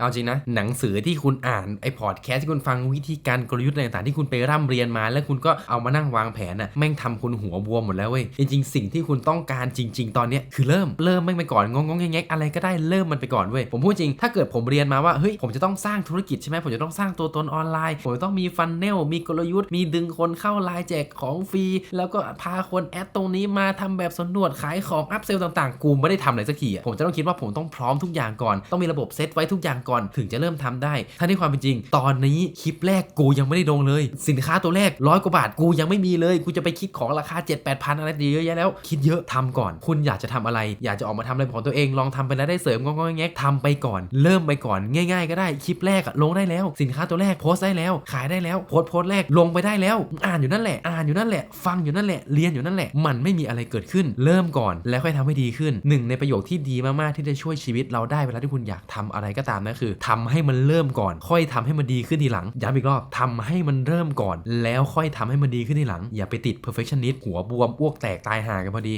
เอาจริงนะ หนังสือที่คุณอ่านไอพอดแคสต์ที่คุณฟังวิธีการกลยุทธ์อะไรต่างๆที่คุณไปร่ำเรียนมา แล้วคุณก็เอามานั่งวางแผนน่ะแม่งทำคุณหัวบวมหมดแล้วเว้ยจริงๆ สิ่งที่คุณต้องการจริง ๆ ตอนเนี้ยคือเริ่มเริ่มแม่งไปก่อนงงงแงกอะไรก็ได้เริ่มมันไปก่อนเว้ยผมพูดจริงถ้าเกิดผมเรียนมาว่าเฮ้ยผมจะต้องสร้างธุรกิจใช่ไหมผมจะต้องสร้างตัวตนออนไลน์ผมต้องมีฟันเนลมีกลยุทธ์มีดึงคนเข้าไลน์แจกของฟรีแล้วก็พาคนแอดตรงนี้มาทำแบบสำรวจขายของอัพเซลต่างๆ กูไม่ได้ทำอะไรสักทีผมจะต้องคิดว่าผมต้องพร้อมทุกอย่างก่อนต้องมีระบบเซตไว้ทุกอย่างก่อนถึงจะเริ่มทำได้ ถ้าในความเป็นจริง ตอนนี้คลิปแรกกูยังไม่ได้ลงเลย สินค้าตัวแรกร้อยกว่าบาทกูยังไม่มีเลยกูจะไปคิดของราคา 7 8 0 0 0 อะไรเยอะแยะแล้ว คิดเยอะทำก่อน คุณอยากจะทำอะไร อยากจะออกมาทำอะไรของตัวเองลองทำไปแล้วได้เสริมงงแงกทำไปก่อน เริ่มไปก่อนง่าย ๆ ก็ได้คลิปแรกลงได้แล้ว สินค้าตัวแรกโพสต์ได้แล้ว ขายได้แล้วโพสต์โพสต์แรกลงไปได้แล้ว อ่านอยู่นั่นแหละ อ่านอยู่นั่นแหละ ฟังอยู่นั่นแหละเรียนอยู่นั่นแหละ มันไม่มีอะไรเกิดขึ้น เริ่มก่อนแล้วค่อยทำให้ดีขึ้นหนึ่งในประโยคที่ดีมากๆที่จะช่วยชีวิตเราได้เวลาที่คุณอยากทำอะไรก็ตามนะคือทำให้มันเริ่มก่อน ค่อยทำให้มันดีขึ้นทีหลังย้ำอีกรอบทำให้มันเริ่มก่อน แล้วค่อยทำให้มันดีขึ้นทีหลัง อย่าไปติด perfectionist หัวบวมอ้วกแตกตายห่ากันพอดี